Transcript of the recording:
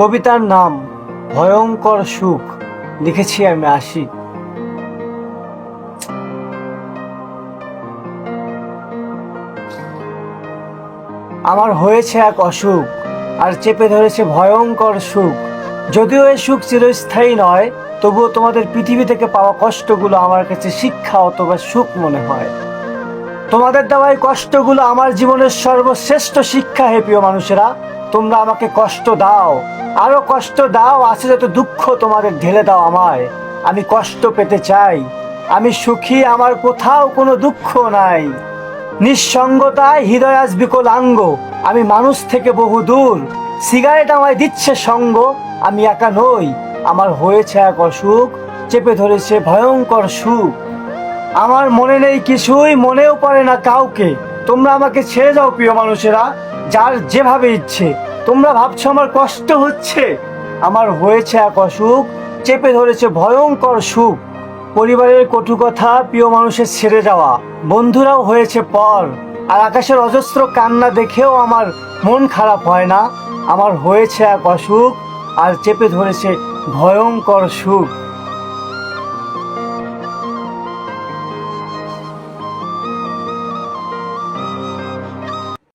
কবিতার নাম ভয়ঙ্কর সুখ। লিখেছি আমি আসি। আমার হয়েছে এক অসুখ, আর চেপে ধরেছে ভয়ঙ্কর সুখ। যদিও এই সুখ চিরস্থায়ী নয়, তবুও তোমাদের পৃথিবী থেকে পাওয়া কষ্টগুলো আমার কাছে শিক্ষা অথবা সুখ মনে হয়। তোমাদের দেওয়া এই কষ্টগুলো আমার জীবনের সর্বশ্রেষ্ঠ শিক্ষা হে প্রিয় মানুষেরা। তোমরা আমাকে কষ্ট দাও। আরও কষ্ট দাও, আছে যত দুঃখ তোমাদের ঢেলে দাও আমায়। আমি কষ্ট পেতে চাই। আমি সুখী, আমার কোথাও কোনো দুঃখ নাই। নিঃসঙ্গতায় হৃদয় আজ বিকলাঙ্গ। আমি মানুষ থেকে বহু দূর সিগারেট আমায় দিচ্ছে সঙ্গ। আমি একা নই। আমার হয়েছে এক অসুখ, চেপে ধরেছে ভয়ঙ্কর সুখ। আমার মনে নেই কিছুই, মনেও পড়ে না কাউকে। তোমরা আমাকে ছেড়ে যাও প্রিয় মানুষেরা। যার যেভাবে ইচ্ছে। তোমরা ভাবছ আমার কষ্ট হচ্ছে? আমার হয়েছে এক অসুখ, চেপে ধরেছে ভয়ঙ্কর সুখ। পরিবারের কটু কথা প্রিয় মানুষের ছেড়ে যাওয়া বন্ধুরাও হয়েছে পর। আর আকাশের অজস্র কান্না দেখেও আমার মন খারাপ হয় না। আমার হয়েছে এক অসুখ, আর চেপে ধরেছে ভয়ঙ্কর সুখ।